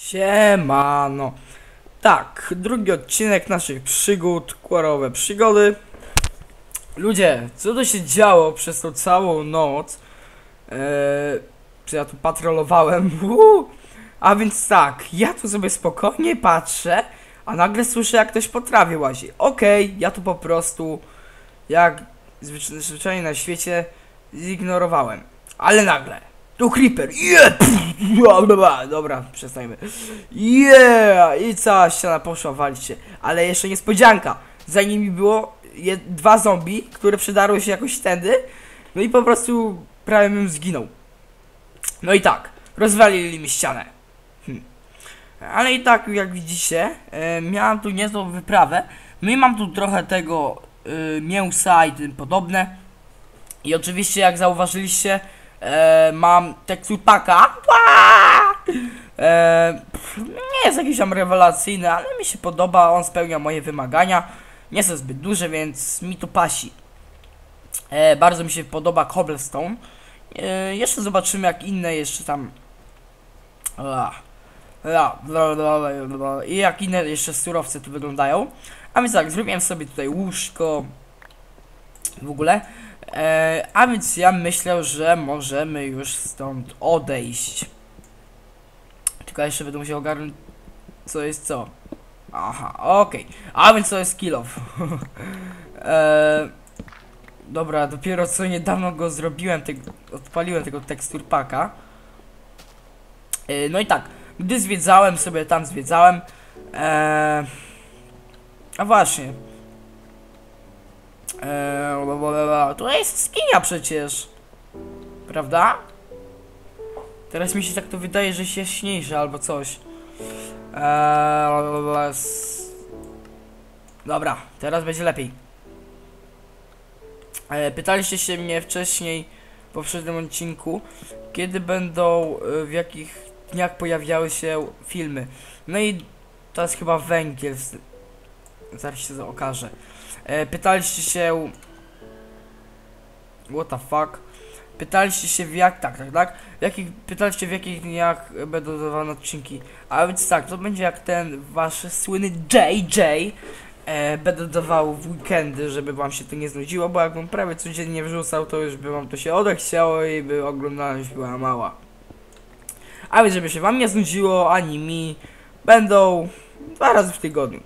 Siemano. Tak, drugi odcinek naszych przygód, kłorowe przygody. Ludzie, co to się działo przez tą całą noc? Eee, czy ja tu patrolowałem? Uuu. A więc tak, ja tu sobie spokojnie patrzę, a nagle słyszę jak ktoś po trawie łazi. Okej, ja tu po prostu, jak zwycz- zwyczajnie na świecie, zignorowałem. Ale nagle, tu creeper, yeah! Dobra, przestańmy. Yeah! I cała ściana poszła walić się. Ale jeszcze niespodzianka. Za nimi było dwa zombie, które przydarły się jakoś tędy. No i po prostu prawie bym zginął. No i tak, rozwalili mi ścianę. Hm. Ale i tak, jak widzicie, e, miałam tu niezłą wyprawę. No i mam tu trochę tego e, mięsa i tym podobne. I oczywiście, jak zauważyliście, e, mam teksturpaka. E, nie jest jakiś tam rewelacyjny, ale mi się podoba, on spełnia moje wymagania. Nie są zbyt duże, więc mi to pasi. E, bardzo mi się podoba cobblestone. E, jeszcze zobaczymy jak inne jeszcze tam... I jak inne jeszcze surowce tu wyglądają. A więc tak, zrobiłem sobie tutaj łóżko. W ogóle. E, a więc ja myślę, że możemy już stąd odejść. Tylko jeszcze będę musiał ogarnąć co jest co. Aha, okej. A więc to jest kill off. e, dobra, dopiero co niedawno go zrobiłem, tego, odpaliłem tego tekstur paka. E, no i tak, gdy zwiedzałem sobie tam, zwiedzałem. E, a właśnie. Eee. To jest skinia przecież. Prawda? Teraz mi się tak to wydaje, że się śniejsze albo coś. Eee, Dobra, teraz będzie lepiej. Eee, pytaliście się mnie wcześniej w poprzednim odcinku, kiedy będą, e, w jakich dniach pojawiały się filmy. No i to jest chyba węgiel. Zaraz się okaże. E, pytaliście się. What the fuck? Pytaliście się w jak. Tak, tak, tak. W jakich, pytaliście w jakich dniach będą dodawane odcinki. A więc tak, to będzie jak ten wasz słynny JJ. E, będę dawał w weekendy, żeby wam się to nie znudziło, bo jakbym prawie codziennie wrzucał, to już by wam to się odechciało i by oglądalność była mała. A więc żeby się wam nie znudziło, ani mi, będą dwa razy w tygodniu.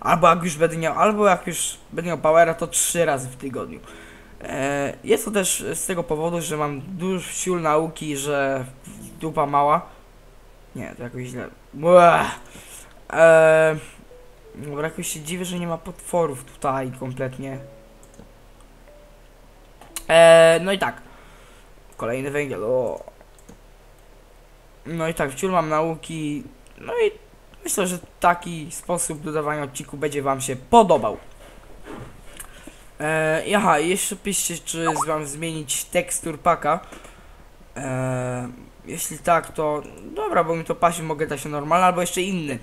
Albo jak już będę miał, albo jak już będę miał powera, to trzy razy w tygodniu. E, jest to też z tego powodu, że mam dużo sił nauki, że dupa mała. Nie, to jakoś źle. Błe. E, dobra, jakoś się dziwię, że nie ma potworów tutaj kompletnie. E, no i tak. Kolejny węgiel. O. No i tak, wciąż mam nauki. No i Myślę, że taki sposób dodawania odcinku będzie Wam się podobał. Eee, aha, jeszcze piszcie, czy z Wam zmienić tekstur paka. Eee, jeśli tak, to dobra, bo mi to pasi, mogę dać normalny, albo jeszcze inny.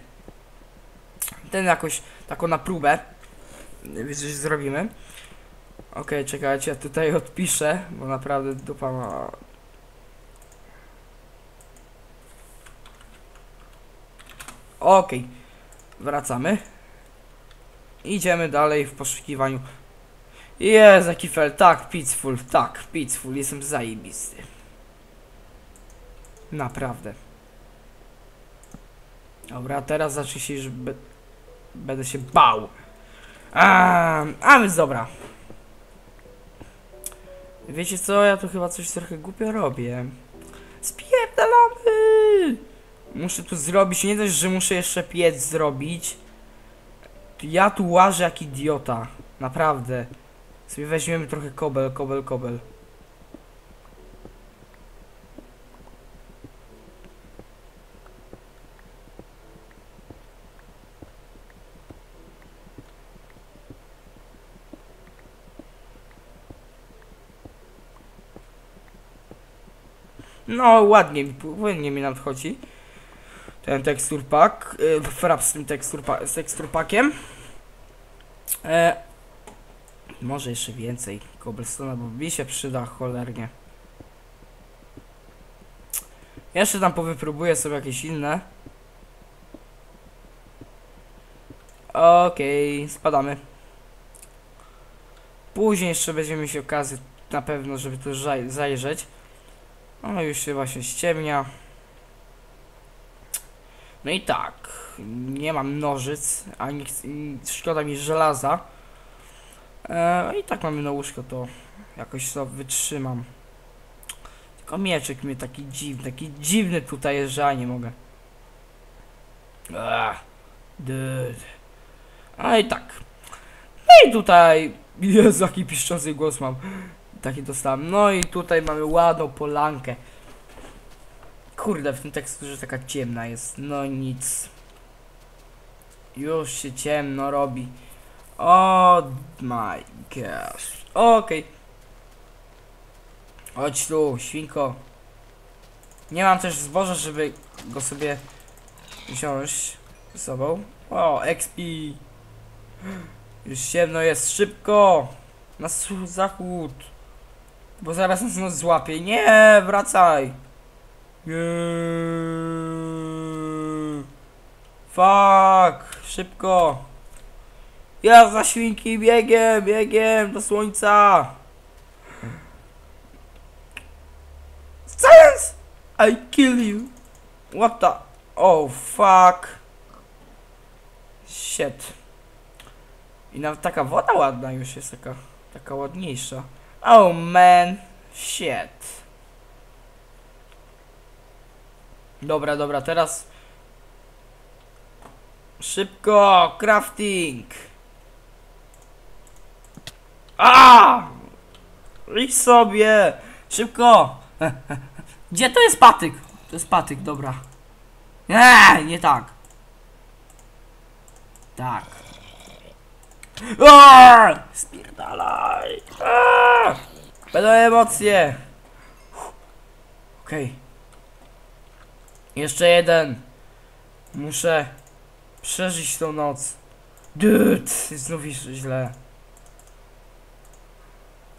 Ten jakoś, taką na próbę. Więc coś zrobimy. Okej, czekajcie, ja tutaj odpiszę, bo naprawdę dupa ma... Okej, wracamy. Idziemy dalej w poszukiwaniu. Jest jaki fel, tak, peaceful, tak, peaceful, jestem zajebisty. Naprawdę. Dobra, teraz zacznie się już be będę się bał. A, a więc dobra. Wiecie co, ja tu chyba coś trochę głupio robię. Spierdalamy! Muszę tu zrobić, nie dość, że muszę jeszcze piec zrobić. Ja tu łażę jak idiota. Naprawdę. Sobie weźmiemy trochę kobel, kobel, kobel. No, ładnie, płynnie mi nadchodzi ten tekstur pack, yy, frap z tym tekstur, pa z tekstur packiem. E, może jeszcze więcej cobblestone'a, bo mi się przyda cholernie. Jeszcze tam powypróbuję sobie jakieś inne. Okej, spadamy. Później jeszcze będziemy mieć okazję na pewno, żeby tu zaj- zajrzeć. No już się właśnie ściemnia. No i tak, nie mam nożyc, ani szkoda mi żelaza. E, no i tak mamy na łóżko, to jakoś to wytrzymam. Tylko mieczek mnie taki dziwny, taki dziwny tutaj jest, że ja nie mogę. Dude. A i tak. No i tutaj, Jezu, jaki piszczący głos mam. Taki dostałem. No i tutaj mamy ładną polankę. Kurde, w tym teksturze taka ciemna jest. No nic. Już się ciemno robi. Oh my gosh. Okej. Chodź tu, świnko. Nie mam też zboża, żeby go sobie wziąć ze sobą. O, XP. Już ciemno jest, szybko. Na zachód. Bo zaraz nas złapie. Nie, wracaj. Nie. Fuck, szybko. Ja za świnki biegiem, biegiem do słońca. Science! I kill you. What the? Oh fuck. Shit. I nawet taka woda ładna już jest taka, taka ładniejsza. Oh man. Shit. Dobra, dobra, teraz szybko, crafting. A! Idź sobie, szybko. Gdzie to jest patyk? To jest patyk, dobra. Nie, nie tak. Tak. Aaaa! Spierdalaj! Aaaa! Będą emocje! Okej. Jeszcze jeden. Muszę przeżyć tą noc. Dude, znów jest źle.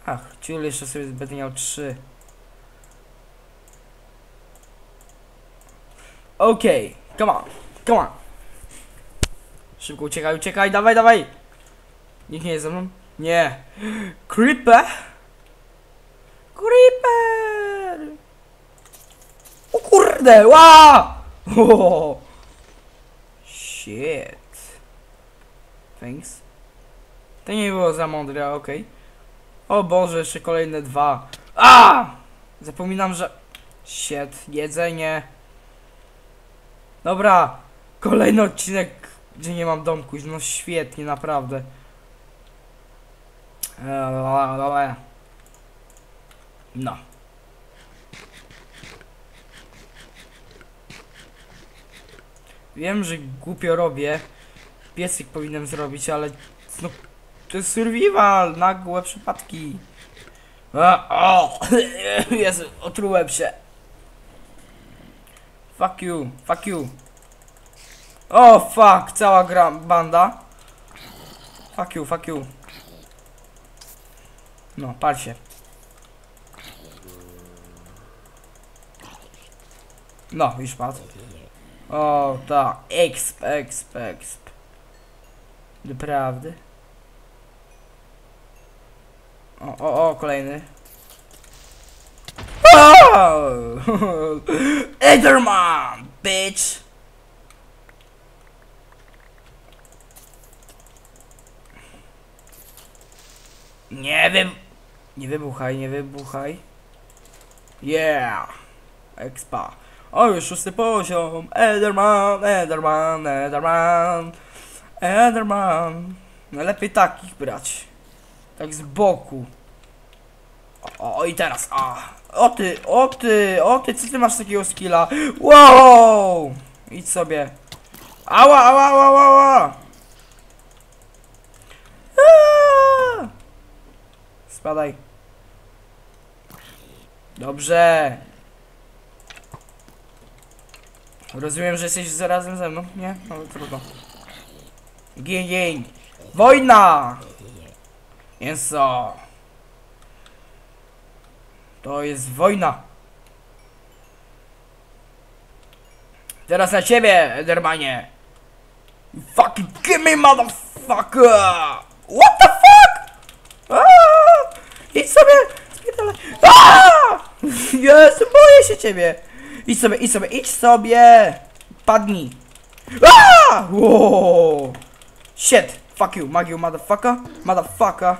Ach, ciul jeszcze sobie będę miał trzy. Okej, come on, come on. Szybko uciekaj, uciekaj, dawaj, dawaj. Nikt nie jest ze mną? Nie. Creeper? Creeper! Kurde, ła! O! Shit. Thanks. To nie było za mądre, okej. O Boże, jeszcze kolejne dwa. A! Zapominam, że... Shit, jedzenie. Dobra, kolejny odcinek, gdzie nie mam domku. No świetnie, naprawdę. Eee, No. Wiem, że głupio robię. Piecyk powinienem zrobić, ale no, to jest survival, nagłe przypadki. A, o, Jezu, otrułem się. Fuck you, fuck you. O, fuck, cała gra, banda. Fuck you, fuck you. No, pal się. No, już padł. O, tak. Exp, exp, exp. Naprawdę. O, o, o, kolejny. O! Enderman, bitch! Nie wy... Nie wybuchaj, nie wybuchaj. Yeah! Expa. O, już szósty poziom. Enderman, Enderman, Enderman. Enderman. Najlepiej takich brać. Tak z boku. O, o i teraz, a. O ty, o ty, o ty, co ty masz takiego skilla? Wow! Idź sobie. Ała, ała, ała, ała, ała. Spadaj. Dobrze. Rozumiem, że jesteś zarazem ze mną, nie? No trudno. Gin, gin. Wojna! Co? To jest wojna. Teraz na ciebie, Endermanie. You fucking give me motherfucker! What the fuck? Aaa! Idź sobie! Spierdalaj! Jezu, boję się ciebie! Idź sobie, idź sobie, idź sobie! Padnij! Aaa! Wow! Shit! Fuck you, Magio, motherfucker! Motherfucker!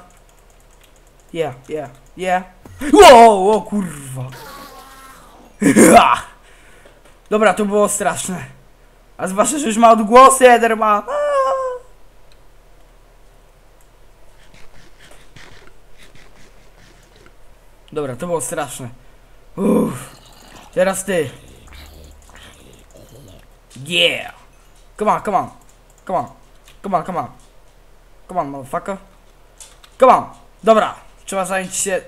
Yeah, yeah, yeah! Wow, o kurwa! Dobra, to było straszne. A zwłaszcza, że już ma odgłosy Ederman. Aaa. Dobra, to było straszne. Uff. Teraz ty. Yeah. Come on, come on. Come on. Come on, come on. Come on, motherfucker. Come on. Dobra. Trzeba zająć się...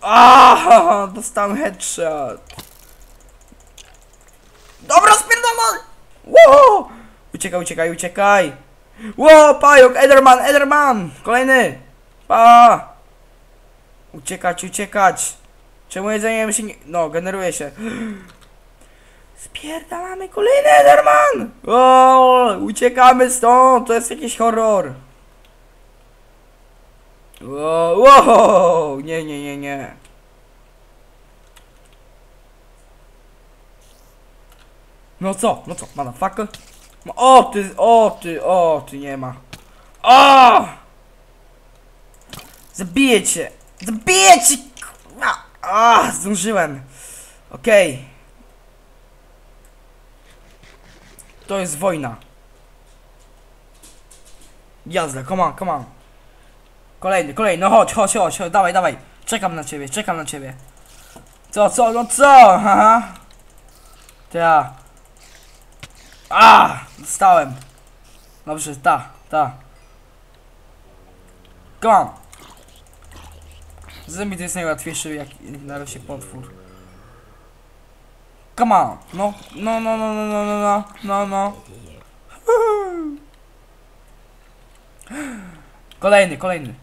Aaaa, dostałem headshot. Dobra, spierdolę! Wow! Uciekaj, uciekaj, uciekaj! Wow, pająk, Ederman, Ederman! Kolejny! Pa! Uciekać, uciekać! Czemu jedzenie mi się nie... No, generuje się. Spierdalamy kolejny Ederman! O, uciekamy stąd, to jest jakiś horror. Wow, nie, nie, nie, nie. No co, no co, motherfucker? O ty, o ty, o ty, nie ma. O! Zabiję cię! Zabiję cię! A, zdążyłem. Okej. To jest wojna. Jazda, come on, come on. Kolejny, kolejny, no chodź, chodź, chodź, chodź, dawaj, dawaj. Czekam na ciebie, czekam na ciebie. Co, co, no co? Haha. Ta. A, dostałem. Dobrze, ta, ta. Come on. Zombie to jest najłatwiejszy jak na razie potwór. Come on. No, no, no, no, no, no, no, no, no, no. Kolejny, kolejny.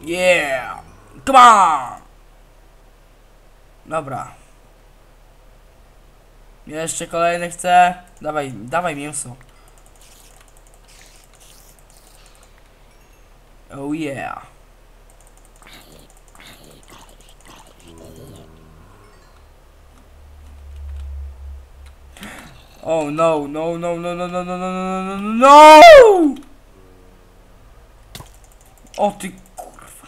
Yeah. Come on. Dobra. Jeszcze kolejny chcę. Dawaj, dawaj mięso. Oh yeah. Oh no, no, no, no, no, no, no, no, no, no, no, no! O ty kurwa.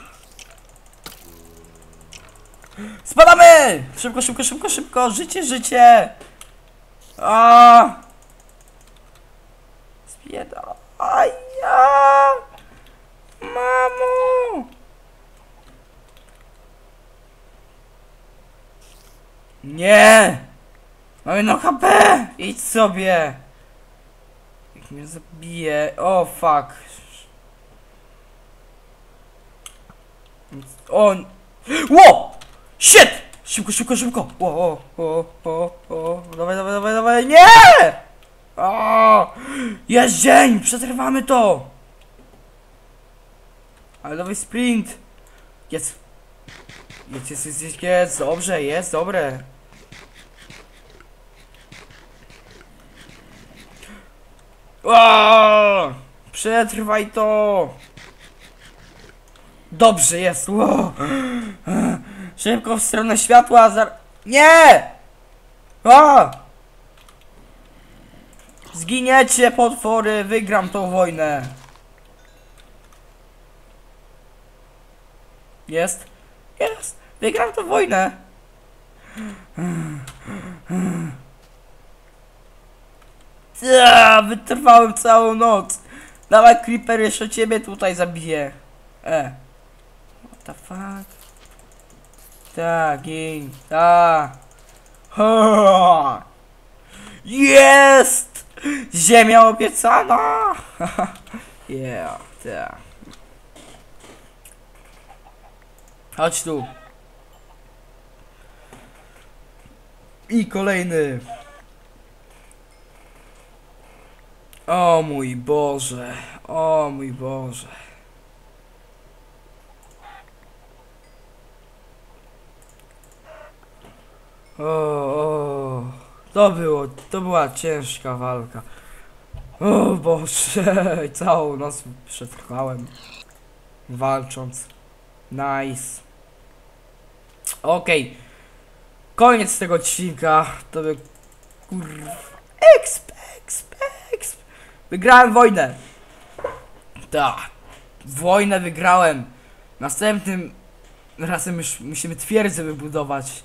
Spadamy! Szybko, szybko, szybko, szybko! Życie, życie! A! Spieda. Mamo! Nie! Mam jedno HP! Idź sobie! Jak mnie zabije... O, fuck. O! Ło! Shit! Szybko, szybko, szybko! O, o, o, o, o, dawaj, dawaj, dawaj, dawaj, nie! O! Jest dzień! Przetrwamy to! Ale dawaj sprint! Jest! Jest, jest, jest, jest, jest, dobrze, jest, dobre. O! Przetrwaj to! Dobrze jest, wow. Szybko w stronę światła, zar... Nie! A! Zginiecie, potwory, wygram tą wojnę. Jest? Jest! Wygram tą wojnę! Ja, wytrwałem całą noc! Dawaj Creeper, jeszcze ciebie tutaj zabiję. E. What the fuck? Tak, gin. Ta. Ha. Jest! Ziemia obiecana! yeah, tak. Chodź tu. I kolejny. O mój Boże, o mój Boże. O, o, To było, to była ciężka walka. O Boże, całą noc przetrwałem. Walcząc. Nice. Okej. Koniec tego odcinka. To by... Kurwa. Exp, exp, exp. Wygrałem wojnę. Tak. Wojnę wygrałem. Następnym razem już musimy twierdzę wybudować.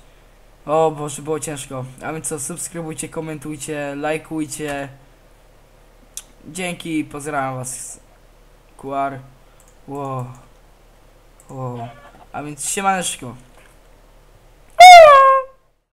O Boże, było ciężko. A więc co, subskrybujcie, komentujcie, lajkujcie. Dzięki, pozdrawiam was. Kuar. Wow. Wow. A więc siemaneczko. Hoorah!